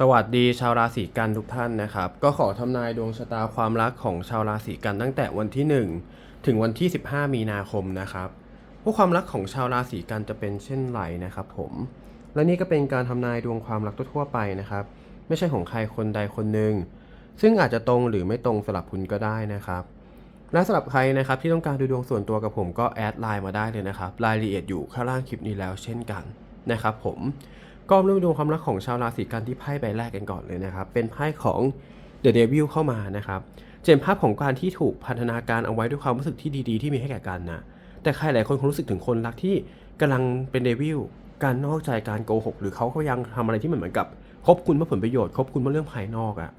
สวัสดีชาวราศีกันทุกท่านนะครับ ก็ขอทำนายดวงชะตาความรักของชาวราศีกันตั้งแต่วันที่ 1 ถึงวันที่ 15 มีนาคมนะครับพวกความรักของชาวราศีกันจะเป็นเช่นไรนะครับผม และนี่ก็เป็นการทำนายดวงความรักทั่วไปนะครับ ไม่ใช่ของใครคนใดคนหนึ่งซึ่งอาจจะตรงหรือไม่ตรงสลับคุณก็ได้นะครับ และสำหรับใครนะครับที่ต้องการดูดวงส่วนตัวกับผมก็แอดไลน์มาได้เลยนะครับรายละเอียดอยู่ข้างล่างคลิปนี้แล้วเช่นกันนะครับผม ก็เริ่มดูความรักของชาวราศีกันที่ไพ่ใบแรกกันก่อนเลยนะครับ เป็นไพ่ของ The Devil เข้ามานะครับเจนภาพของการที่ถูกพันธนาการเอาไว้ด้วยความรู้สึกที่ดีๆ ที่มีให้แก่กันนะแต่ใครหลายคนคงรู้สึกถึงคนรักที่กำลังเป็นเดวิลการนอกใจการโกหก หรือเขาก็ยังทำอะไรที่มันเหมือนกับคบคุณเพื่อผลประโยชน์คบคุณเพื่อเรื่องภายนอกอะ่ะ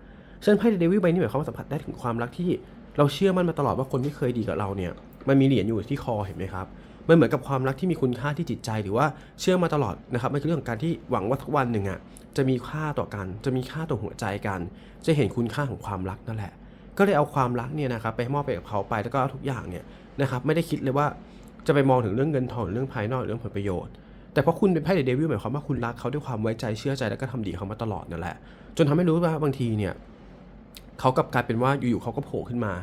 เช่นไพ่เดวิลใบนี้หมายความว่าสัมผัสได้ถึงความรักที่ เราเชื่อมั่นมาตลอดว่าคนที่เคยดีกับเราเนี่ยมันมีเหรียญอยู่ที่คอเห็นไหมครับ มันเหมือนกับความรักที่มีคุณค่าที่จิตใจหรือว่าเชื่อมาตลอดนะครับมันคือเรื่องของการที่หวังว่าทักวันหนึ่งอะจะมีค่าต่อกัน จะมีค่าต่อหัวใจกัน จะเห็นคุณค่าของความรักนั่นแหละ ก็เลยเอาความรักเนี่ยนะครับไปมอบไปกับเขาไปแล้วก็ทุกอย่างเนี่ยนะครับไม่ได้คิดเลยว่าจะไปมองถึงเรื่องเงินทองเรื่องภายนอกเรื่องผลประโยชน์ แต่เพราะคุณเป็นไพ่เดวิลหมายความว่าคุณรักเขาด้วยความไว้ใจเชื่อใจแล้วก็ทำดีเขามาตลอดนั่นแหละ จนทำให้รู้ว่าบางทีเนี่ยเขากลับกลายเป็นว่าอยู่ๆเขาก็โผล่ขึ้นมา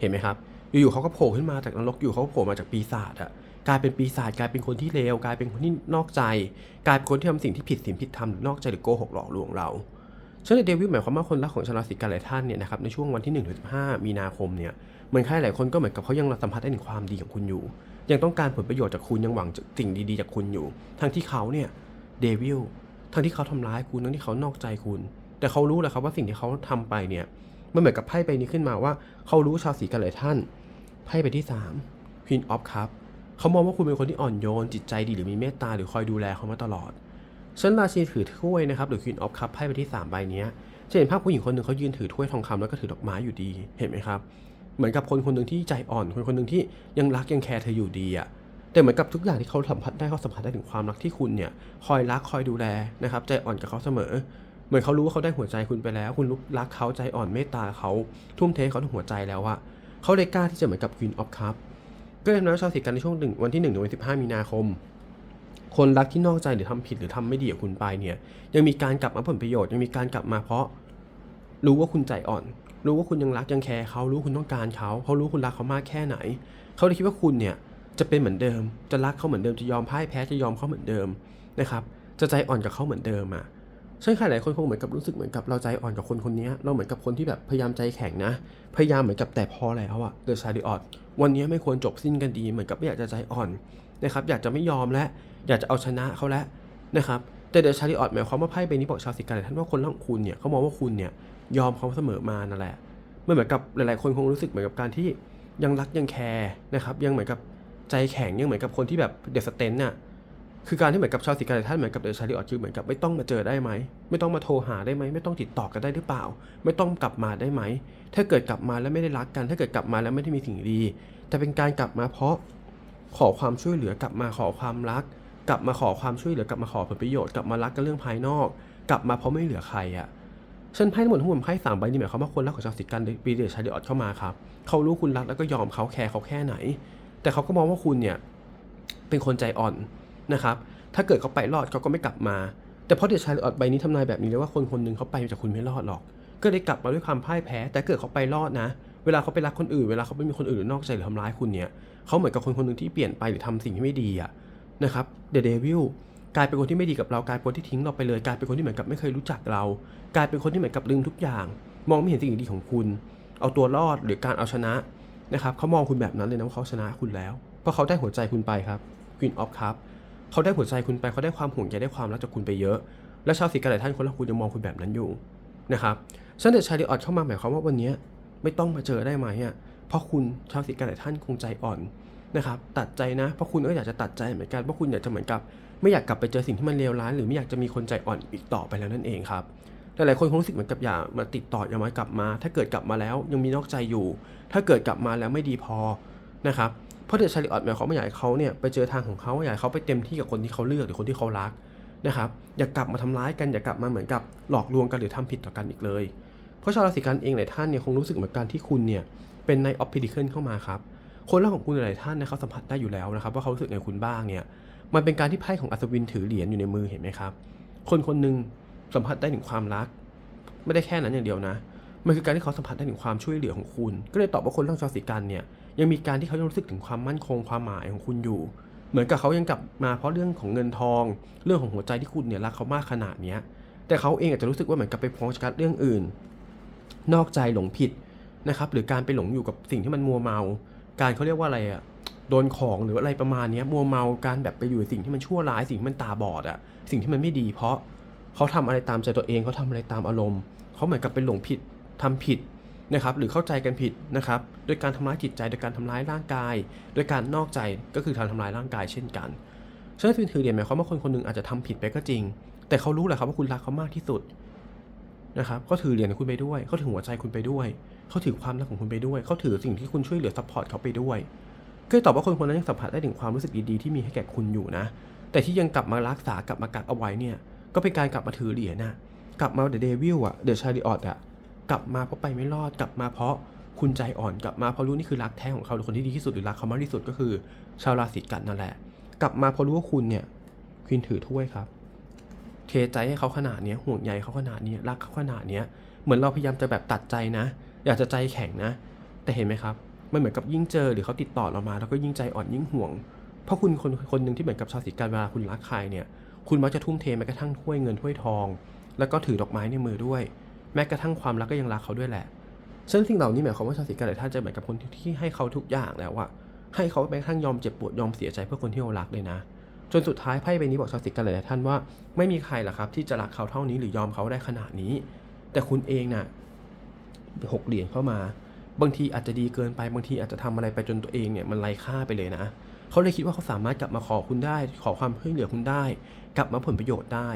เห็นไหมครับ อยู่ๆเขาก็โผล่ขึ้นมาจากนรกอยู่เขาโผล่มาจากปีศาจอะ กลายเป็นปีศาจกลายเป็นคนที่เลวกลายเป็นคนที่นอกใจ กลายเป็นคนที่ทำสิ่งที่ผิดศีลผิดธรรมหรือนอกใจหรือโกหกหลอกลวงเราเช่นเดวิลหมายความว่าคนรักของชาวราศีกันหลายท่านเนี่ยนะครับในช่วงวันที่1ถึง15 มีนาคมเนี่ยเหมือนใครหลายคนก็เหมือนกับเขายังสัมผัสได้ถึงความดีของคุณอยู่ ยังต้องการผลประโยชน์จากคุณยังหวังสิ่งดีๆจากคุณอยู่ ทั้งที่เขาเนี่ยเดวิลทั้งที่เขาทำร้ายคุณทั้งที่เขานอกใจคุณ แต่เขารู้แหละครับว่าสิ่งที่เขาทำไปเนี่ยมันเหมือนกับไพ่ใบนี้ขึ้นมาว่า เขารู้ชาวสีกันหลายท่านไพ่ใบที่3 Queen of Cup เขามองว่าคุณเป็นคนที่อ่อนโยน จิตใจดีหรือมีเมตตาหรือคอยดูแลเขามาตลอดฉันราชีถือถ้วยนะครับหรือ Queen of Cup ไพ่ใบที่3ใบนี้จะเห็นภาพผู้หญิงคนหนึ่งเขายืนถือถ้วยทองคำแล้วก็ถือดอกไม้อยู่ดีเห็นไหมครับ เหมือนกับคนคนหนึ่งที่ใจอ่อน คนคนหนึ่งที่ยังรักยังแคร์เธออยู่ดีอะแต่เหมือนกับทุกอย่างที่เขาสัมผัสได้เขาสัมผัสได้ถึงความรักที่คุณเนี่ยคอยรักคอยดูแลนะครับใจอ่อนกับเขาเสมอ เหมือนเขารู้ว่าเขาได้หัวใจคุณไปแล้ว คุณรักเขาใจอ่อนเมตตาเขาทุ่มเทเขาทั้งหัวใจแล้วอะเขาเลยกล้าที่จะเหมือนกับ Queen of Cup ก็เลยทำให้ชาวสิกันในช่วงหนึ่งวันที่1ถึงวันที่15 มีนาคม คนรักที่นอกใจหรือทำผิดหรือทำไม่ดีกับคุณไปเนี่ย ยังมีการกลับมาผลประโยชน์ยังมีการกลับมาเพราะ รู้ว่าคุณใจอ่อน รู้ว่าคุณยังรักยังแคร์เขารู้คุณต้องการเขาเขารู้คุณรักเขามากแค่ไหน เขาเลยคิดว่าคุณเนี่ยจะเป็นเหมือนเดิม จะรักเขาเหมือนเดิมจะยอมพ่ายแพ้จะยอมเขาเหมือนเดิมนะครับจะใจอ่อนกับเขาเหมือนเดิมอะใช่ใครหลายคนคงเหมือนกับรู้สึกเหมือนกับเราใจอ่อนกับคนคนนี้เราเหมือนกับคนที่แบบพยายามใจแข็งนะ พยายามเหมือนกับแต่พอแล้วอะเดอะชาริออต วันนี้ไม่ควรจบสิ้นกันดีเหมือนกับไม่อยากจะใจอ่อนนะครับอยากจะไม่ยอมและอยากจะเอาชนะเขาแล้วนะครับแต่เดชาริออตหมายความว่าไพ่ใบนี้บอกชาวสิกันหลายท่านว่าคนร่างคุณเนี่ยเขามองว่าคุณเนี่ยยอมเขาเสมอมานั่นแหละไม่เหมือนกับหลายๆ คนคงรู้สึกเหมือนกับการที่ยังรักยังแคร์นะครับยังเหมือนกับใจแข็งยังเหมือนกับคนที่แบบเดสเตนน่ะ คือการที่เหมือนกับชาวสิกันหลายท่านเหมือนกับเดชาริออตคือเหมือนกับไม่ต้องมาเจอได้ไหม ไม่ต้องมาโทรหาได้ไหมไม่ต้องติดต่อกันได้หรือเปล่า ไม่ต้องกลับมาได้ไหม ถ้าเกิดกลับมาแล้วไม่ได้รักกัน ถ้าเกิดกลับมาแล้วไม่ได้มีสิ่งดี แต่เป็นการกลับมาเพราะขอความช่วยเหลือกลับมาขอความรัก กลับมาขอความช่วยเหลือกลับมาขอผลประโยชน์กลับมารักกันเรื่องภายนอก กลับมาเพราะไม่เหลือใครอะฉันไพ่ทั้งหมดทั้งมวลไพ่สามใบนี่หมายความว่าคนรักของชาวสิกันปีเดชชาริออตเข้ามาครับเขารู้คุณรักแล้วก็ยอมเขาแคร์เขาแค่ไหน แต่เขาก็มองว่าคุณเนี่ยเป็นคนใจอ่อน นะครับ ถ้าเกิดเขาไปรอดเขาก็ไม่กลับมา แต่เพราะเดชชาริออตใบนี้ทำนายแบบนี้เลยว่าคนคนหนึ่งเขาไปจากคุณไม่รอดหรอก ก็เลยกลับมาด้วยความพ่ายแพ้ แต่เกิดเขาไปรอดนะ เวลาเขาไปรักคนอื่น เวลาเขาไม่มีคนอื่นหรือนอกใจหรือทำร้ายคุณเนี่ยเขาเหมือนกับคนคนหนึ่งที่เปลี่ยนไปหรือทำสิ่งที่ไม่ดีอะนะครับเดอะเดวิลกลายเป็นคนที่ไม่ดีกับเรากลายเป็นคนที่ทิ้งเราไปเลยกลายเป็นคนที่เหมือนกับไม่เคยรู้จักเรา กลายเป็นคนที่เหมือนกับลืมทุกอย่าง มองไม่เห็นสิ่งดีของคุณ เอาตัวรอดหรือการเอาชนะนะครับเขามองคุณแบบนั้นเลยนะว่าเขาชนะคุณแล้ว เพราะเขาได้หัวใจคุณไปครับ Queen of Cup เขาได้หัวใจคุณไปเขาได้ความห่วงใยได้ความรักจากคุณไปเยอะ และชาวสีกันหลายท่านคนละคุณยังมองคุณแบบนั้นอยู่นะครับฉันเดชชาริออตเข้ามาหมายความว่าวันนี้ไม่ต้องมาเจอได้ไหมอะเพราะคุณชาวสีกันหลายท่านคงใจอ่อนนะครับตัดใจนะเพราะคุณก็อยากจะตัดใจเหมือนกันเพราะคุณอยากจะเหมือนกับ ไม่อยากกลับไปเจอสิ่งที่มันเลวร้ายหรือไม่อยากจะมีคนใจอ่อนอีกต่อไปแล้วนั่นเองครับหลายๆคนคงรู้สึกเหมือนกับอย่ามาติดต่ออย่ามากลับมา ถ้าเกิดกลับมาแล้วยังมีนอกใจอยู่ ถ้าเกิดกลับมาแล้วไม่ดีพอนะครับ ราะเดชชาริออตหมายความว่าอยากให้เขาเนี่ยไปเจอทางของเขาอยากให้เขาไปเต็มที่กับคนที่เขาเลือกหรือคนที่เขารักนะครับอย่ากลับมาทำร้ายกันอย่ากลับมาเหมือนกับหลอกลวงกันหรือทำผิดต่อกันอีกเลย เพราะชาวราศีกันเองหลายท่านเนี่ยคงรู้สึกเหมือนกันที่คุณเนี่ยเป็นในออฟพิดิเคิลเข้ามาครับคนรักของคุณหลายท่านนะเขาสัมผัสได้อยู่แล้วนะครับว่าเขารู้สึกไงคุณบ้างเนี่ยมันเป็นการที่ไพ่ของอัศวินถือเหรียญอยู่ในมือเห็นไหมครับคนคนหนึ่งสัมผัสได้ถึงความรัก ไม่ได้แค่นั้นอย่างเดียวนะมันคือการที่เขาสัมผัสได้ถึงความช่วยเหลือของคุณ ก็เลยตอบว่าคนเรื่องชาวสีกันเนี่ย ยังมีการที่เขายังรู้สึกถึงความมั่นคงความหมายของคุณอยู่ เหมือนกับเขายังกลับมาเพราะเรื่องของเงินทอง เรื่องของหัวใจที่คุณเนี่ยรักเขามากขนาดเนี้ยแต่เขาเองอาจจะรู้สึกว่าเหมือนกับไปโฟกัสเรื่องอื่น นอกใจหลงผิดนะครับหรือการไปหลงอยู่กับสิ่งที่มันมัวเมา การเขาเรียกว่าอะไรอะโดนของหรืออะไรประมาณนี้มัวเมาการแบบไปอยู่สิ่งที่มันชั่วร้ายสิ่งที่มันตาบอดอะสิ่งที่มันไม่ดี เพราะเขาทำอะไรตามใจตัวเองเขาทำอะไรตามอารมณ์เขาเหมือนกับเป็นหลงผิดทำผิด นะครับหรือเข้าใจกันผิดนะครับโดยการทำร้ายจิตใจโดยการทำร้ายร่างกาย โดยการนอกใจก็คือการทำร้ายร่างกายเช่นกันฉะนั้นคือถือเรียนหมายความว่าคนคนหนึงอาจจะทำผิดไปก็จริง แต่เขารู้แหละครับว่าคุณรักเขามากที่สุดนะครับเขาถือเหรียญคุณไปด้วยเขาถือหัวใจคุณไปด้วยเขาถือความรักของคุณไปด้วยเขาถือสิ่งที่คุณช่วยเหลือซัพพอร์ตเขาไปด้วยก็เลยตอบว่าคนคนนั้นยังสัมผัสได้ถึงความรู้สึกดีๆที่มีให้แก่คุณอยู่นะ แต่ที่ยังกลับมารักษากลับมากักเอาไว้เนี่ย ก็เป็นการกลับมาถือเหรียญนะกลับมาเดอะเดวิลอะเดอะชาริออตอะ กลับมาเพราะไปไม่รอดกลับมาเพราะคุณใจอ่อนกลับมาเพราะรู้นี่คือรักแท้ของเขาหรือคนที่ดีที่สุดหรือรักเขามากที่สุดก็คือ ชาวราศีกันนั่นแหละ กลับมาเพราะรู้ว่าคุณเนี่ยคุณถือถ้วยครับ เทใจให้เขาขนาดนี้ห่วงใยเขาขนาดนี้รักเขาขนาดนี้เหมือนเราพยายามจะแบบตัดใจนะ อยากจะใจแข็งนะ แต่เห็นไหมครับมันเหมือนกับยิ่งเจอหรือเขาติดต่อเรามา แล้วก็ยิ่งใจอ่อนยิ่งห่วง เพราะคุณคนคนหนึ่งที่เหมือนกับชาวสีกันเวลาคุณรักใครเนี่ย คุณมักจะทุ่มเทแม้กระทั่งถ้วยเงินถ้วยทอง แล้วก็ถือดอกไม้ในมือด้วย แม้กระทั่งความรักก็ยังรักเขาด้วยแหละซึ่งสิ่งเหล่านี้หมายความว่าชาวสีกันหลายท่านจะเหมือนกับคนที่ให้เขาทุกอย่างแล้วอะให้เขาแม้กระทั่งยอมเจ็บปวดยอมเสียใจเพื่อคนที่เขารักเลยนะ จนสุดท้ายไพ่ใบนี้บอกชาวสิกันหลายท่านว่าไม่มีใครหรอกครับ ที่จะรักเขาเท่านี้หรือยอมเขาได้ขนาดนี้ แต่คุณเองน่ะหกเหรียญเข้ามา บางทีอาจจะดีเกินไปบางทีอาจจะทำอะไรไปจนตัวเองเนี่ยมันไร้ค่าไปเลยนะเขาเลยคิดว่าเขาสามารถกลับมาขอคุณได้ ขอความช่วยเหลือคุณได้ กลับมาผลประโยชน์ได้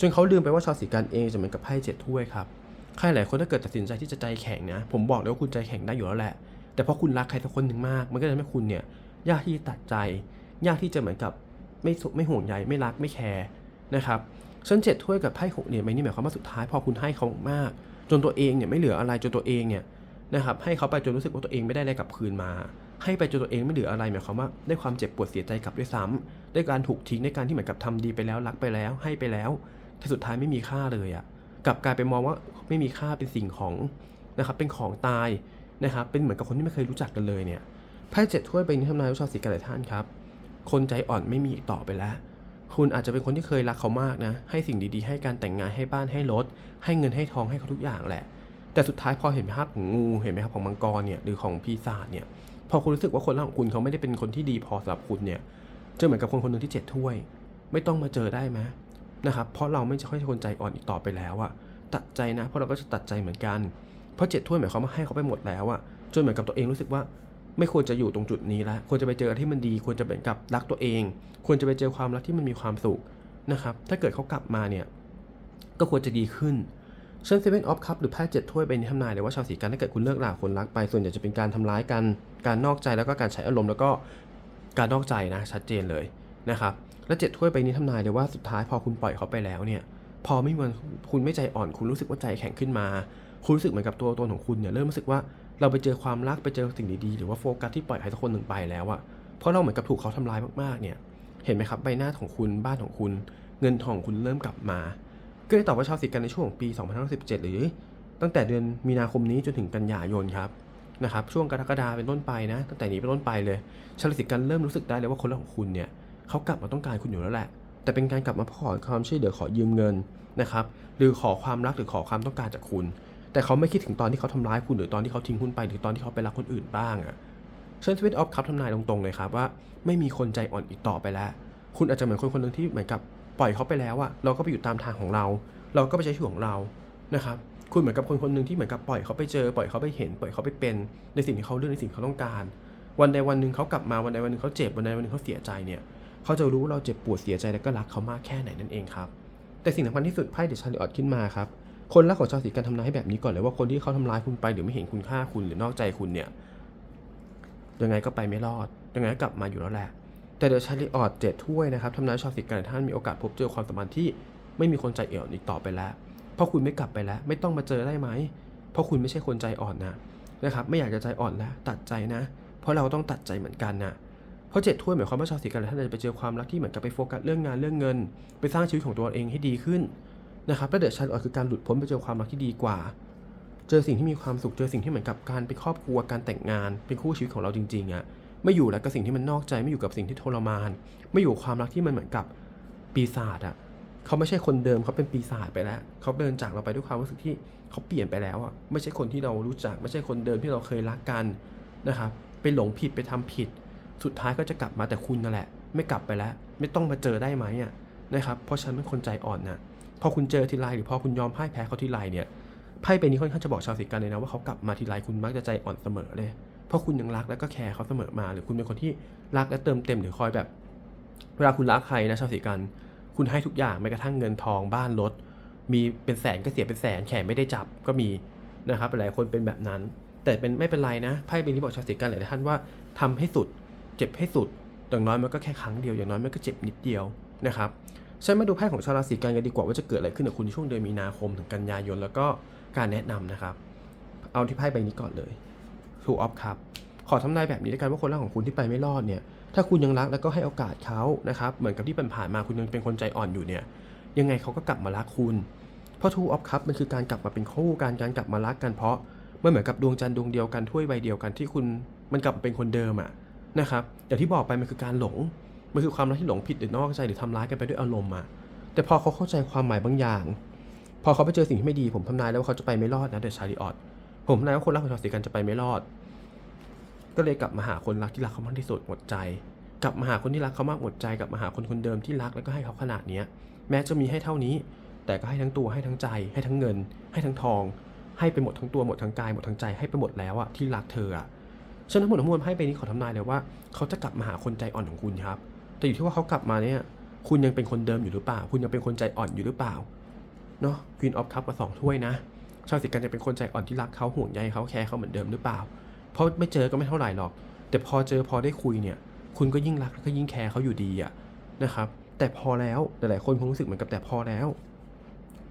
จนเขาลืมไปว่าชาวสีกันเองจะเหมือนกับไพ่เจ็ดถ้วยครับ ใครหลายคนถ้าเกิดตัดสินใจที่จะใจแข็งนะ ผมบอกเลยว่าคุณใจแข็งได้อยู่แล้วแหละ แต่พราะคุณรักใครสักคนหนึ่งมาก มันก็จะทำให้คุณเนี่ยยากที่จะตัดใจ ยากที่จะเหมือนกับไม่สุไม่ห่วงใยไม่รักไม่แคร์นะครับชั้นเจ็ดถ้วยกับไพ่หกเหรียญใบนี้หมายความว่าสุดท้ายพอคุณให้เขามาก จนตัวเองเนี่ยไม่เหลืออะไรจนตัวเองเนี่ยนะครับให้เขาไปจนรู้สึกว่าตัวเองไม่ได้อะไรกลับคืนมา ให้ไปจนตัวเองไม่เหลืออะไรหมายความว่าได้ความเจ็บปวดเสียใจกลับด้วยซ้ำได้การถูกทิ้งในการที่เหมือนกับทำดีไปแล้วรักไปแล้ว ให้ไปแล้วแต่สุดท้ายไม่มีค่าเลยอะ่ะ กลับกลายไปมองว่าไม่มีค่าเป็นสิ่งของนะครับเป็นของตายนะครับเป็นเหมือนกับคนที่ไม่เคยรู้จักกันเลยเนี่ยไพ่เจ็ดถ้วยใบนี้ทำนายว่าชาวสีกันหลายท่านครับ คนใจอ่อนไม่มีอีกต่อไปแล้ว คุณอาจจะเป็นคนที่เคยรักเขามากนะ ให้สิ่งดีๆ ให้การแต่งงานให้บ้านให้รถ ให้เงินให้ทองให้เขาทุกอย่างแหละ แต่สุดท้ายพอเห็นภาพของงูเห็นไหมครับของมังกรเนี่ยหรือของปีศาจเนี่ย พอคุณรู้สึกว่าคนรักของคุณเขาไม่ได้เป็นคนที่ดีพอสำหรับคุณเนี่ยจะเหมือนกับคนคนหนึ่งที่เจ็ดถ้วย ไม่ต้องมาเจอได้ไหม นะครับ เพราะเราไม่ใช่คนใจอ่อนอีกต่อไปแล้วอะตัดใจนะ เพราะเราก็จะตัดใจเหมือนกัน เพราะเจ็ดถ้วยหมายความว่าให้เขาไปหมดแล้วอะจนเหมือนกับตัวเองรู้สึกว่า ไม่ควรจะอยู่ตรงจุดนี้แล้ว ควรจะไปเจออะไรที่มันดี ควรจะเป็นกับรักตัวเอง ควรจะไปเจอความรักที่มันมีความสุขนะครับ ถ้าเกิดเขากลับมาเนี่ย ก็ควรจะดีขึ้นเช่นเซเว่นออฟคัพหรือไพ่เจ็ดถ้วยเป็นทำนายเลยว่าชาวสีกันถ้าเกิดคุณเลิกลาคนรักไปส่วนใหญ่จะเป็นการทำร้ายกัน การนอกใจแล้วก็การใช้อารมณ์แล้วก็การนอกใจนะชัดเจนเลยนะครับ และเจ็ดถ้วยไปนี้ทำนายเลยว่าสุดท้ายพอคุณปล่อยเขาไปแล้วเนี่ย พอไม่มันคุณไม่ใจอ่อนคุณรู้สึกว่าใจแข็งขึ้นมา คุณรู้สึกเหมือนกับตัวตนของคุณเนี่ยเริ่มรู้สึกว่าเราไปเจอความรักไปเจอสิ่งดีๆหรือว่าโฟกัสที่ปล่อยใครสักคนหนึ่งไปแล้วอะเพราะเราเหมือนกับถูกเขาทำร้ายมากๆเนี่ย เห็นไหมครับใบหน้าของคุณบ้านของคุณ เงินทองของคุณเริ่มกลับมา ก็เลยตอบว่าชาวสิกันในช่วงของปี 2017 หรือ ตั้งแต่เดือนมีนาคมนี้จนถึงกันยายนครับนะครับช่วงกรกฎาเป็นต้นไปนะ ตั้งแต่นี้เป็นต้นไปเลย ชาวราศีกันเริ่มรู้สึกได้เลยว่าคนรักของคุณเนี่ย เขากลับมาต้องการคุณอยู่แล้วแหละ แต่เป็นการกลับมาขอความช่วยเหลือขอยืมเงินนะครับ หรือขอความรักหรือขอความต้องการจากคุณ แต่เขาไม่คิดถึงตอนที่เขาทำร้ายคุณหรือตอนที่เขาทิ้งคุณไปหรือตอนที่เขาไปรักคนอื่นบ้างอะ่ะเช่นสวิตออฟคัพทำนายตรงๆเลยครับว่า ไม่มีคนใจอ่อนอีกต่อไปแล้ว คุณอาจจะเหมือนคนคนหนึ่งที่เหมือนกับปล่อยเขาไปแล้วอะเราก็ไปอยู่ตามทางของเรา เราก็ไปใช้ชีวิตของเรานะครับคุณเหมือนกับคนคนหนึ่งที่เหมือนกับปล่อยเขาไปเจอ ปล่อยเขาไปเห็น ปล่อยเขาไปเป็นในสิ่งที่เขาเลือกในสิ่งที่เขาต้องการ วันใดวันหนึ่งเขากลับมาวันใดวันหนึ่งเขาเจ็บวันใดวันหนึ่งเขาเสียใจเนี่ย เขาจะรู้เราเจ็บปวดเสียใจและก็รักเขามากแค่ไหนนั่นเองครับ แต่สิ่งสำคัญที่สุดไพ่เดชาริออตขึ้นมาครับ คนรักของชาวสีกันทำนายให้แบบนี้ก่อนเลยว่าคนที่เขาทำร้ายคุณไปหรือไม่เห็นคุณค่าคุณหรือนอกใจคุณเนี่ย ยังไงก็ไปไม่รอด ยังไงก็กลับมาอยู่แล้วแหละ แต่เดชาริออตเจ็ดถ้วยนะครับทำนายชาวสีกันหลายท่านมีโอกาสพบเจอความสัมพันธ์ที่ไม่มีคนใจอ่อนอีกต่อไปแล้ว เพราะคุณไม่กลับไปแล้ว ไม่ต้องมาเจอได้ไหม เพราะคุณไม่ใช่คนใจอ่อนนะนะครับ ไม่อยากจะใจอ่อนแล้ว ตัดใจนะ เพราะเราต้องตัดใจเหมือนกันนะ เพราะเจ็ดถ้วยหมายความว่าชาวสีกันหลายท่านจะไปเจอความรักที่เหมือนกับไปโฟกัสเรื่องงานเรื่องเงิน ไปสร้างชีวิตของตัวเองให้ดีขึ้นนะครับและเดอะชาร์ลอตคือการหลุดพ้นไปเจอความรักที่ดีกว่า เจอสิ่งที่มีความสุขเจอสิ่งที่เหมือนกับการเป็นครอบครัวการแต่งงานเป็นคู่ชีวิตของเราจริงๆอะไม่อยู่แล้วกับสิ่งที่มันนอกใจไม่อยู่กับสิ่งที่ทรมาน ไม่อยู่ความรักที่มันเหมือนกับปีศาจอะเขาไม่ใช่คนเดิมเขาเป็นปีศาจไปแล้วเขาเดินจากเราไปด้วยความรู้สึกที่เขาเปลี่ยนไปแล้วอะไม่ใช่คนที่เรารู้จัก ไม่ใช่คนเดิมที่เราเคยรักกันนะครับไปหลงผิดไปทำผิด สุดท้ายก็จะกลับมาแต่คุณนั่นแหละ ไม่กลับไปแล้ว ไม่ต้องมาเจอได้ไหมอะนะครับเพราะฉันเป็นคนใจอ่อนนะพอคุณเจอทีไรหรือพอคุณยอมพ่ายแพ้เขาทีไรเนี่ยไพ่ใบนี้ค่อนข้างจะบอกชาวสิกันเลยนะว่าเขากลับมาทีไรคุณมักจะใจอ่อนเสมอเลย เพราะคุณยังรักแล้วก็แคร์เขาเสมอมา หรือคุณเป็นคนที่รักและเติมเต็มหรือคอยแบบ เวลาคุณรักใครนะชาวสิกัน คุณให้ทุกอย่างแม้กระทั่งเงินทองบ้านรถมีเป็นแสนก็เสียเป็นแสนแขนไม่ได้จับก็มีนะครับหลายคนเป็นแบบนั้น แต่เป็นไม่เป็นไรนะไพ่ใบนี้บอกชาวสิกันหลายท่านว่าทำให้สุด เจ็บให้สุด อย่างน้อยมันก็แค่ครั้งเดียว อย่างน้อยมันก็เจ็บนิดเดียวนะครับฉันมาดูไพ่ของชาวราศีกันกันดีกว่าว่าจะเกิดอะไรขึ้นกับคุณในช่วงเดือนมีนาคมถึงกันยายน แล้วก็การแนะนำนะครับ เอาที่ไพ่ใบนี้ก่อนเลย Two of Cup ขอทำนายแบบนี้ด้วยกันว่าคนรักของคุณที่ไปไม่รอดเนี่ย ถ้าคุณยังรักแล้วก็ให้โอกาสเขานะครับ เหมือนกับที่ผ่านมาคุณยังเป็นคนใจอ่อนอยู่เนี่ย ยังไงเขาก็กลับมารักคุณ เพราะ Two of Cup มันคือการกลับมาเป็นคู่กันการกลับมารักกันเพราะมันเหมือนกับดวงจันทร์ดวงเดียวกันถ้วยใบเดียวกันที่คุณมันกลับมาเป็นคนเดิมอะ นะครับอย่างที่บอกไปมันคือการหลงมันคือความรักที่หลงผิดหรือนอกใจหรือทำร้ายกันไปด้วยอารมณ์อะแต่พอเขาเข้าใจความหมายบางอย่าง พอเขาไปเจอสิ่งที่ไม่ดีผมทำนายแล้วว่าเขาจะไปไม่รอดนะเดอะชาริออตผมทำนายว่าคนรักของชาวสีกันจะไปไม่รอด ก็เลยกลับมาหาคนรักที่รักเขามากที่สุดหมดใจ กลับมาหาคนที่รักเขามากหมดใจกลับมาหาคนคนเดิมที่รักแล้วก็ให้เขาขนาดเนี้ยแม้จะมีให้เท่านี้ แต่ก็ให้ทั้งตัวให้ทั้งใจ ให้ทั้งเงิน ให้ทั้งทอง ให้ไปหมดทั้งตัวหมดทั้งกายหมดทั้งใจให้ไปหมดแล้วอะที่รักเธออะ ฉะนั้นทั้งหมดทั้งมวลให้ไปนี้ขอทำนายเลยว่าเขาจะกลับมาหาคนใจอ่อนของคุณครับ แต่อยู่ที่ว่าเขากลับมาเนี่ย คุณยังเป็นคนเดิมอยู่หรือเปล่า คุณยังเป็นคนใจอ่อนอยู่หรือเปล่า เนาะ Queen of Cup มาสองถ้วยนะ ชาวสิกันจะเป็นคนใจอ่อนที่รักเขาห่วงใยเขาแคร์เขาเหมือนเดิมหรือเปล่า เพราะไม่เจอก็ไม่เท่าไหร่หรอก แต่พอเจอพอได้คุยเนี่ย คุณก็ยิ่งรักแล้วก็ยิ่งแคร์เขาอยู่ดีอะนะครับ แต่พอแล้ว หลายๆคนคงรู้สึกเหมือนกับแต่พอแล้ว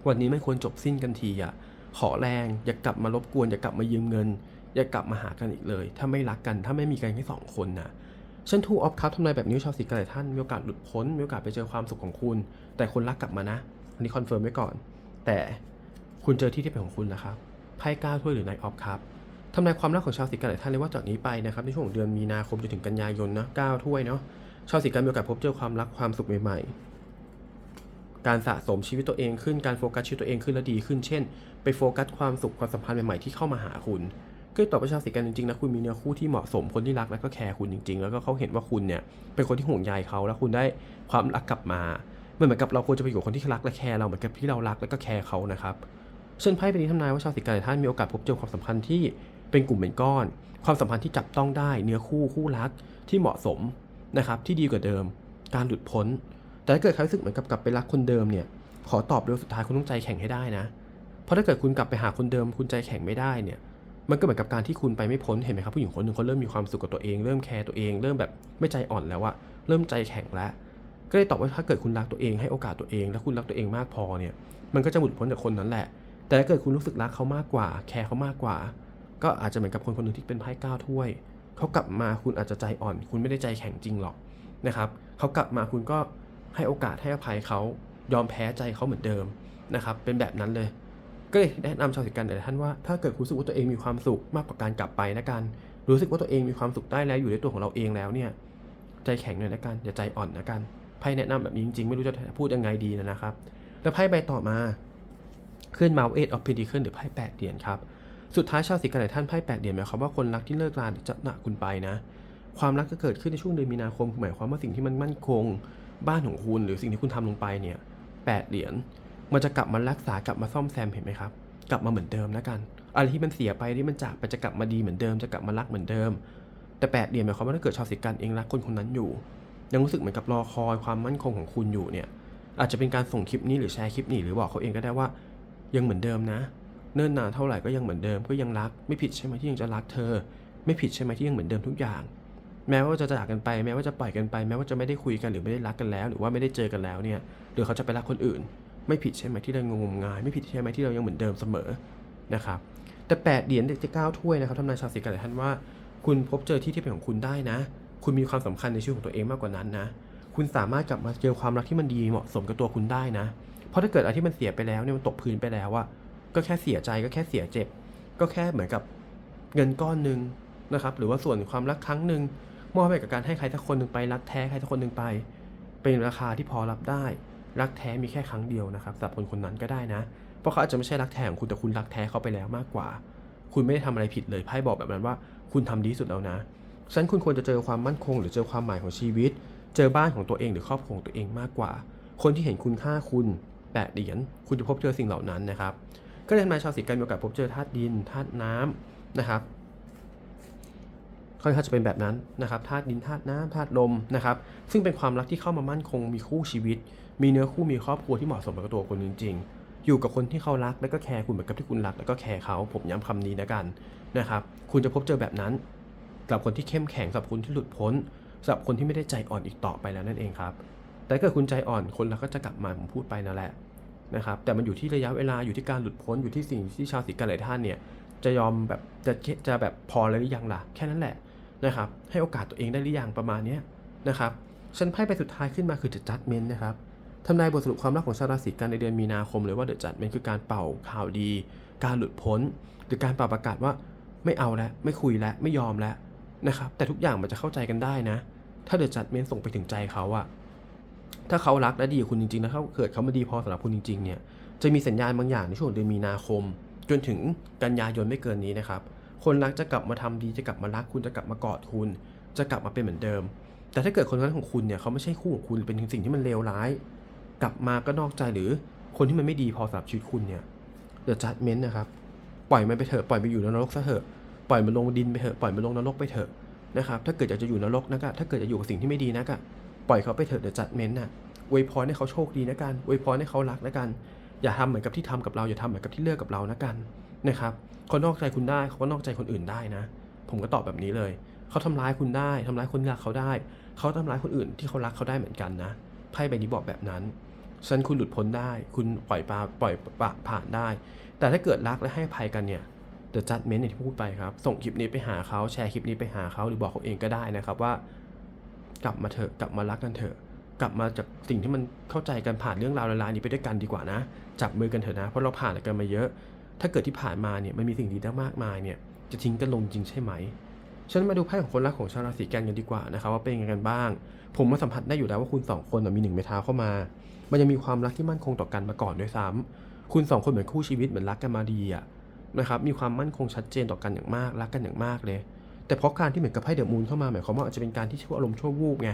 วันนี้ไม่ควรจบสิ้นกันทีอะขอแรงอย่ากลับมารบกวนอย่ากลับมายืมเงิน อย่ากลับมาหากันอีกเลย ถ้าไม่รักกันถ้าไม่มีกันแค่สองคนนะฉันทูออฟคัพทำนายแบบนี้ชาวสิกันหลายท่านมีโอกาสหลุดพ้นมีโอกาสไปเจอความสุขของคุณ แต่คนรักกลับมานะอันนี้คอนเฟิร์มไว้ก่อน แต่คุณเจอที่ที่เป็นของคุณนะครับไพ่ก้าถ้วยหรือไนออฟคัพทำนายความรักของชาวสิกันหลายท่านเลยว่าจากนี้ไปนะครับในช่วงเดือนมีนาคมจนถึงกันยายนนะเก้าถ้วยเนาะชาวสิกันมีโอกาสพบเจอความรักความสุขใหม่ๆ การสะสมชีวิตตัวเองขึ้นการโฟกัสชีวิตตัวเองขึ้นและดีขึ้น เช่น ไปโฟกัสความสุขความสัมพันธ์ใหม่ๆที่เข้ามาหาคุณ ก็ต่อประชาสิกันจริงๆนะคุณมีเนื้อคู่ที่เหมาะสมคนที่รักและก็แคร์คุณจริง ๆ แล้วก็เขาเห็นว่าคุณเนี่ยเป็นคนที่ห่วงใยเขาแล้วคุณได้ความรักกลับมามันเหมือนกับเราควรจะไปอยู่กับคนที่รักและแคร์เราเหมือนกับที่เรารักและก็แคร์เขานะครับเช่นไพ่ใบนี้ทำนายว่าชาวสิกันหลาท่านมีโอกาสพบเจอความสัมพันธ์ที่เป็นกลุ่มเป็นก้อน ความสัมพันธ์ที่จับต้องได้ เนื้อคู่คู่รักที่เหมาะสมนะครับที่ดีกว่าเดิม การหลุดพ้น แต่ถ้าเกิดเขารู้สึกเหมือนกับกลับไปรักคนเดิมเนี่ยขอตอบเลยวสุดท้ายคุณต้องใจแข็งให้ได้นะ เพราะถ้าเกิดคุณกลับไปหาคนเดิม คุณใจแข็งไม่ได้เนี่ย มันก็เหมือนกับการที่คุณไปไม่พ้นเห็นไหมครับผู้หญิงคนหนึ่งเขาเริ่มมีความสุขกับตัวเอง เริ่มแคร์ตัวเอง เริ่มแบบไม่ใจอ่อนแล้วอะเริ่มใจแข็งแล้ว ก็เลยตอบว่าถ้าเกิดคุณรักตัวเองให้โอกาสตัวเอง และคุณรักตัวเองมากพอเนี่ย มันก็จะหลุดพ้นจากคนนั้นแหละ แต่ถ้าเกิดคุณรู้สึกรักเขามากกว่า แคร์เขามากกว่า ก็อาจจะเหมือนกับคนคนหนึ่งที่เป็นไพ่เก้าถ้วยเขากลับมาคุณอาจจะใจอ่อน คุณไม่ได้ใจแข็งจริงหรอกนะครับเขากลับมาคุณก็ให้โอกาสให้อภัยเขายอมแพ้ใจเขาเหมือนเดิมนะครับเป็นแบบนั้นเลย ก็เลยแนะนำชาวสิกันหลายท่านว่าถ้าเกิดคุณรู้สึกว่าตัวเองมีความสุขมากกว่าการกลับไปนะกันรู้สึกว่าตัวเองมีความสุขได้แล้วอยู่ในตัวของเราเองแล้วเนี่ยใจแข็งหน่อยนะกันอย่าใจอ่อนนะกันไพ่แนะนำแบบนี้จริงๆ ไม่รู้จะพูดยังไงดีนะครับ แล้วไพ่ใบต่อมาขึ้นมาเอทออฟเพดิเคิลหรือไพ่แปดเหรียญครับ สุดท้ายชาวสิกันหลายท่านไพ่แปดเหรียญหมายความว่าคนรักที่เลิกลาจะหนักคุณไปนะ ความรักจะเกิดขึ้นในช่วงเดือนมีนาคมหมายความว่าสิ่งที่มันมั่นคง บ้านของคุณหรือสิ่งที่คุณทำลงไปเนี่ยแปดเหรียญ มันจะกลับมารักษากลับมาซ่อมแซมเห็นไหมครับ กลับมาเหมือนเดิมนะกันอะไรที่มันเสียไปที่มันจากไปจะกลับมาดีเหมือนเดิมจะกลับมารักเหมือนเดิม แต่แปดเหรียญหมายความว่าถ้าเกิดชาวสิกันเองรักคนคนนั้นอยู่ ยังรู้สึกเหมือนกับรอคอยความมั่นคงของคุณอยู่เนี่ยอาจจะเป็นการส่งคลิปนี้หรือแชร์คลิปนี้หรือบอกเขาเองก็ได้ว่า ยังเหมือนเดิมนะ เนิ่นนานเท่าไหร่ก็ยังเหมือนเดิมก็ยังรัก ไม่ผิดใช่ไหมที่ยังจะรักเธอ ไม่ผิดใช่ไหมที่ยังเหมือนเดิมทุกอย่าง แม้ว่าจะจากกันไป แม้ว่าจะปล่อยกันไป แม้ว่าจะไม่ได้คุยกันหรือไม่ได้รักกันแล้ว หรือว่าไม่ได้เจอกันแล้วเนี่ยหรือเขาจะไปรักคนอื่น ไม่ผิดใช่ไหมที่เรางมงาย ไม่ผิดใช่ไหมที่เรายังเหมือนเดิมเสมอนะครับแต่แปดเหรียญเด็กจะก้าวถ้วยนะครับทำนายชาวสิกันหลายท่านว่า คุณพบเจอที่ที่เป็นของคุณได้นะ คุณมีความสำคัญในชีวิตของตัวเองมากกว่านั้นนะ คุณสามารถกลับมาเจอความรักที่มันดีเหมาะสมกับตัวคุณได้นะ เพราะถ้าเกิดอะไรที่มันเสียไปแล้วเนี่ยมันตกพื้นไปแล้วอะก็แค่เสียใจก็แค่เสียเจ็บ ก็แค่เหมือนกับเงินก้อนหนึ่งนะครับหรือว่าส่วนความรักครั้งหนึ่งมอบให้กับการให้ใครสักคนหนึ่งไปรักแท้ใครสักคนหนึ่งไป เป็นราคาที่พอรับได้ รักแท้มีแค่ครั้งเดียวนะครับสำหรับคนคนนั้นก็ได้นะ เพราะเขาอาจจะไม่ใช่รักแท้ของคุณแต่คุณรักแท้เขาไปแล้วมากกว่า คุณไม่ได้ทำอะไรผิดเลยไพ่บอกแบบนั้นว่า คุณทำดีสุดแล้วนะฉะนั้นคุณควรจะเจอความมั่นคง หรือเจอความหมายของชีวิต เจอบ้านของตัวเองหรือครอบครัวของตัวเองมากกว่า คนที่เห็นคุณค่าคุณแปดเหรียญคุณจะพบเจอสิ่งเหล่านั้นนะครับ ก็เลยทำให้ชาวสิงห์กันมีโอกาสพบเจอธาตุดินธาตุน้ำนะครับค่อนข้างจะเป็นแบบนั้นนะครับธาตุดินธาตุน้ำธาตุลมนะครับ ซึ่งเป็นความรักที่เข้ามามั่นคงมีคู่ชีวิต มีเนื้อคู่มีครอบครัวที่เหมาะสมกับตัวคนจริง ๆ อยู่กับคนที่เขารักแล้วก็แคร์คุณเหมือนกับที่คุณรัก แล้วก็แคร์เขาผมย้ำคำนี้นะกันนะครับ คุณจะพบเจอแบบนั้นสำหรับคนที่เข้มแข็งสำหรับคนที่หลุดพ้นสำหรับคนที่ไม่ได้ใจอ่อนอีกต่อไปแล้วนั่นเองครับ แต่ถ้าเกิดคุณใจอ่อนคนเราก็จะกลับมาผมพูดไปนั่นแหละนะครับแต่มันอยู่ที่ระยะเวลาอยู่ที่การหลุดพ้นอยู่ที่สิ่งที่ชาวสิกันหลายท่านเนี่ยจะยอมแบบจะจะแบบพอแล้วหรือยังล่ะแค่นั้นแหละนะครับให้โอกาสตัวเองได้หรือยังประมาณนี้นะครับฉันไพ่ใบสุดท้ายขึ้นมาคือ The Judgment นะครับ ทำนายบทสรุปความรักของชาวราศีกันในเดือนมีนาคมเลยว่า The Judgment คือการเป่าข่าวดี การหลุดพ้น หรือการเป่าประกาศว่าไม่เอาแล้วไม่คุยแล้วไม่ยอมแล้วนะครับแต่ทุกอย่างมันจะเข้าใจกันได้นะ ถ้า The Judgment ส่งไปถึงใจเขาอะถ้าเขารักและดีกับคุณจริงๆแล้วเขาเกิดเขามาดีพอสำหรับคุณจริงๆเนี่ยจะมีสัญญาณบางอย่างในช่วงเดือนมีนาคม จนถึงกันยายนไม่เกินนี้นะครับคนรักจะกลับมาทำดีจะกลับมารักคุณจะกลับมากอดคุณ จะกลับมาเป็นเหมือนเดิม แต่ถ้าเกิดคนนั้นของคุณเนี่ยเขาไม่ใช่คู่ของคุณเป็นสิ่งที่มันเลวร้าย กลับมาก็นอกใจหรือคนที่มันไม่ดีพอสำหรับชีวิตคุณเนี่ยเดอะจัดเมนต์นะครับ ปล่อยมันไปเถอะ ปล่อยมันอยู่ในนรกซะเถอะ ปล่อยมันลงดินไปเถอะ ปล่อยมันลงนรกไปเถอะนะครับ ถ้าเกิดอยากจะอยู่นรกนะก็ถ้าเกิดจะอยู่กับสิ่งที่ไม่ดีนะก็ปล่อยเขาไปเถอะเดอะจัดเมนต์น่ะอวยพรให้เขาโชคดีนะกันอวยพรให้เขารักนะกัน อย่าทำเหมือนกับที่ทำกับเรา อย่าทำเหมือนกับที่เลิกกับเรานะกันนะครับเขานอกใจคุณได้เขาก็นอกใจคนอื่นได้นะ ผมก็ตอบแบบนี้เลย เขาทำร้ายคุณได้ทำร้ายคนรักเขาได้ เขาทำร้ายคนอื่นที่เขารักเขาได้เหมือนกันนะ ไพ่ใบนี้บอกแบบนั้น ฉะนันคุณหลุดพ้นได้ คุณปล่อยปลาปล่อยปะผ่านได้ แต่ถ้าเกิดรักและให้ภัยกันเนี่ย The Judgment อย่างที่พูดไปครับ ส่งคลิปนี้ไปหาเขาแชร์คลิปนี้ไปหาเขาหรือบอกเขาเองก็ได้นะครับว่า กลับมาเถอะกลับมารักกันเถอะ กลับมาจากสิ่งที่มันเข้าใจกันผ่านเรื่องราวร้ายนี้ไปด้วยกันดีกว่านะ จับมือกันเถอะนะ เพราะเราผ่านอะไรกันมาเยอะ ถ้าเกิดที่ผ่านมาเนี่ยมันมีสิ่งดีได้มากมายเนี่ยจะทิ้งกันลงจริงใช่ไหมฉันมาดูไพ่ของคนรักของชาวราศีกันกันดีกว่านะครับว่าเป็นยังไงกันบ้าง ผมมาสัมผัสได้อยู่แล้วว่าคุณสองคนมีหนึ่งไม้เท้าเข้ามา มันยังมีความรักที่มั่นคงต่อกันมาก่อนด้วยซ้ำคุณสองคนเหมือนคู่ชีวิตเหมือนรักกันมาดีอะนะครับมีความมั่นคงชัดเจนต่อกันอย่างมากรักกันอย่างมากเลย แต่เพราะการที่เหมือนกับไพ่เดอะมูนเข้ามาหมายความว่าอาจจะเป็นการที่ชั่วอารมณ์ชั่ววูบไง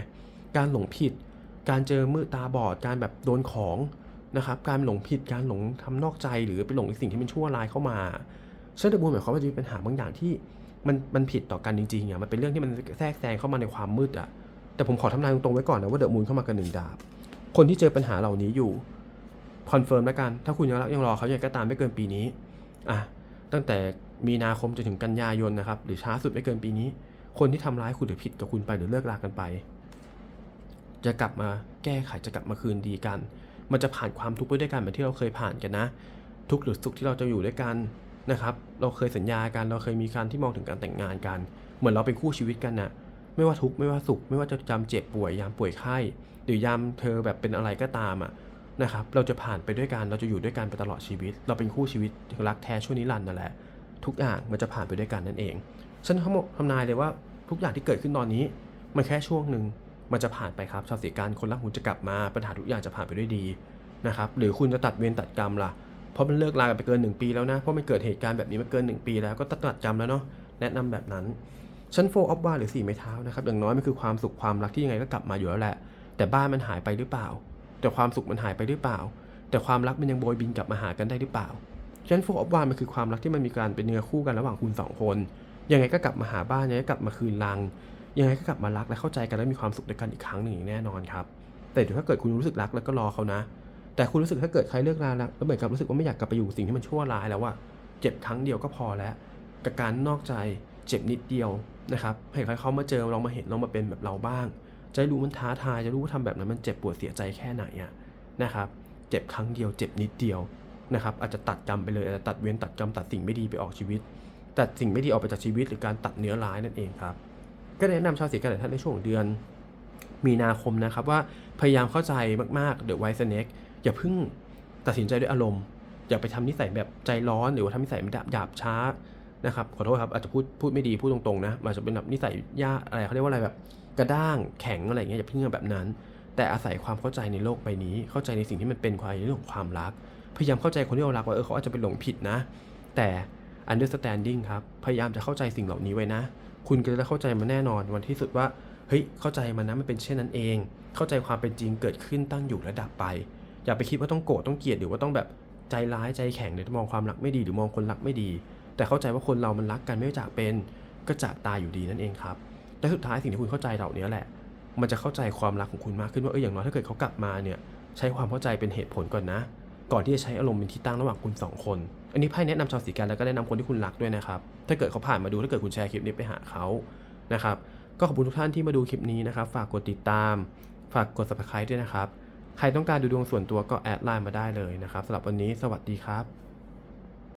การหลงผิด การเจอมือตาบอดการแบบโดนของนะครับการหลงผิดการหลงทำนอกใจหรือไปหลงในสิ่งที่เป็นชั่วร้ายเข้ามาเชื่อเดอะมูนหมายความว่าจะมีปัญหาบางอย่างที่มันมันผิดต่อกันจริงๆอะมันเป็นเรื่องที่มันแทรกแซงเข้ามาในความมืดอะแต่ผมขอทำนายตรงๆไว้ก่อนนะว่าเดอะมูนเข้ามากันหนึ่งดาบ คนที่เจอปัญหาเหล่านี้อยู่คอนเฟิร์มแล้วกัน ถ้าคุณยังรักยังรอเขาอย่างก็ตามไม่เกินปีนี้อะตั้งแต่มีนาคมจนถึงกันยายนนะครับ หรือช้าสุดไม่เกินปีนี้ คนที่ทำร้ายคุณหรือผิดกับคุณไปหรือเลิกรากันไป จะกลับมาแก้ไขจะกลับมาคืนดีกัน มันจะผ่านความทุกข์ไปด้วยกันเหมือนที่เราเคยผ่านกันนะ ทุกข์หรือสุขที่เราจะอยู่ด้วยกันนะครับ เราเคยสัญญากัน เราเคยมีการที่มองถึงการแต่งงานกัน เหมือนเราเป็นคู่ชีวิตกันนะ่ะ ไม่ว่าทุกข์ไม่ว่าสุข ไม่ว่าจะจำเจ็บป่วยยามป่วยไข้ หรือยามเธอแบบเป็นอะไรก็ตามอะนะครับ เราจะผ่านไปด้วยกันเราจะอยู่ด้วยกันไปตลอดชีวิต เราเป็นคู่ชีวิตรักแท้ชั่วนิรันดร์นั่นแหละ ทุกอย่างมันจะผ่านไปด้วยกันนั่นเองฉันทำนายเลยว่าทุกอย่างที่เกิดขึ้นตอนนี้ มันแค่ช่วงหนึ่งมันจะผ่านไปครับชาวสีการคนรักคุณจะกลับมาปัญหาทุกอย่างจะผ่านไปด้วยดีนะครับหรือคุณจะตัดเวรตัดกรรมล่ะเพราะมันเลิกลากันไปเกินหนึ่งปีแล้วนะ เพราะมันเกิดเหตุการณ์แบบนี้มาเกินหนึ่งปีแล้วก็ตัดตัดจำแล้วเนาะแนะนำแบบนั้นชั้นโฟออฟวาหรือสี่ไม้เท้านะครับอย่างน้อยมันคือความสุขความรักที่ยังไงก็กลับมาอยู่แล้วแหละ แต่บ้านมันหายไปหรือเปล่า แต่ความสุขมันหายไปหรือเปล่า แต่ความรักมันยังโบยบินกลับมาหากันได้หรือเปล่าชั้นโฟออฟวานมันคือความรักที่มันมีการเป็นเนื้อคู่กันระหว่างคุณสองคนยังไงก็กลับมาหาบ้านยังไงก็กลับมาคืนรัง ยังไงก็กลับมารักและเข้าใจกันและมีความสุขด้วยกันอีกครั้งหนึ่งอย่างแน่นอนครับ แต่ถ้าเกิดคุณรู้สึกรักแล้วก็รอเขานะ แต่คุณรู้สึกถ้าเกิดใครเลิกราแล้วแล้วเหมือนกับรู้สึกว่าไม่อยากกลับไปอยู่สิ่งที่มันชั่วร้ายแล้วว่าเจ็บครั้งเดียวก็พอแล้วกับการนอกใจเจ็บนิดเดียวนะครับให้ใครเขามาเจอลองมาเห็นลองมาเป็นแบบเราบ้าง จะรู้มันท้าทายจะรู้ว่าทำแบบนั้นมันเจ็บปวดเสียใจแค่ไหนอะนะครับ เจ็บครั้งเดียวเจ็บนิดเดียวนะครับอาจจะตัดกรรมไปเลยอาจจะตัดเวรตัดกรรมตัดสิ่งไม่ดีไปออกชีวิต ตัดสิ่งไม่ดีออกไปจากชีวิต หรือการตัดเนื้อร้ายนั่นเองครับก็แนะนำชาวสีกันหลายท่านในช่วงเดือน มีนาคมนะครับว่าพยายามเข้าใจมากๆเดอะไวท์สเน็กอย่าเพิ่งตัดสินใจด้วยอารมณ์ อย่าไปทำนิสัยแบบใจร้อนหรือว่าทำนิสัยหยาบหยาบช้านะครับขอโทษครับอาจจะพูดพูดไม่ดีพูดตรงๆนะมันอาจจะเป็นแบบนิสัยยากอะไรเขาเรียกว่าอะไรแบบ กระด้างแข็งอะไรอย่างเงี้ยอย่าเพิ่งแบบนั้น แต่อาศัยความเข้าใจในโลกใบนี้ เข้าใจในสิ่งที่มันเป็นความในเรื่องของความรัก พยายามเข้าใจคนที่เรารักว่าเออเขาอาจจะเป็นหลงผิดนะ แต่ understanding ครับ พยายามจะเข้าใจสิ่งเหล่านี้ไว้นะ คุณก็จะเข้าใจมันแน่นอนวันที่สุดว่าเฮ้ยเข้าใจมันนะมันเป็นเช่นนั้นเอง เข้าใจความเป็นจริงเกิดขึ้นตั้งอยู่และดับไป อย่าไปคิดว่าต้องโกรธต้องเกลียดหรือว่าต้องแบบใจร้ายใจแข็งหรือมองความรักไม่ดีหรือมองคนรักไม่ดี แต่เข้าใจว่าคนเรามันรักกันไม่จากเป็นก็จากตายอยู่ดีนั่นเองครับ และสุดท้ายสิ่งที่คุณเข้าใจเหล่านี้แหละ มันจะเข้าใจความรักของคุณมากขึ้นว่าเอออย่างน้อยถ้าเกิดเขากลับมาเนี่ยใช้ความเข้าใจเป็นเหตุผลก่อนนะ ก่อนที่จะใช้อารมณ์เป็นที่ตั้งระหว่างคุณสองคน อันนี้ไพ่แนะนำชาวสีกันแล้วก็แนะนำคนที่คุณรักด้วยนะครับ ถ้าเกิดเขาผ่านมาดูถ้าเกิดคุณแชร์คลิปนี้ไปหาเขานะครับ ก็ขอบคุณทุกท่านที่มาดูคลิปนี้นะครับ ฝากกดติดตาม ฝากกด subscribe ด้วยนะครับ ใครต้องการดูดวงส่วนตัวก็แอดไลน์มาได้เลยนะครับสำหรับวันนี้สวัสดีครับ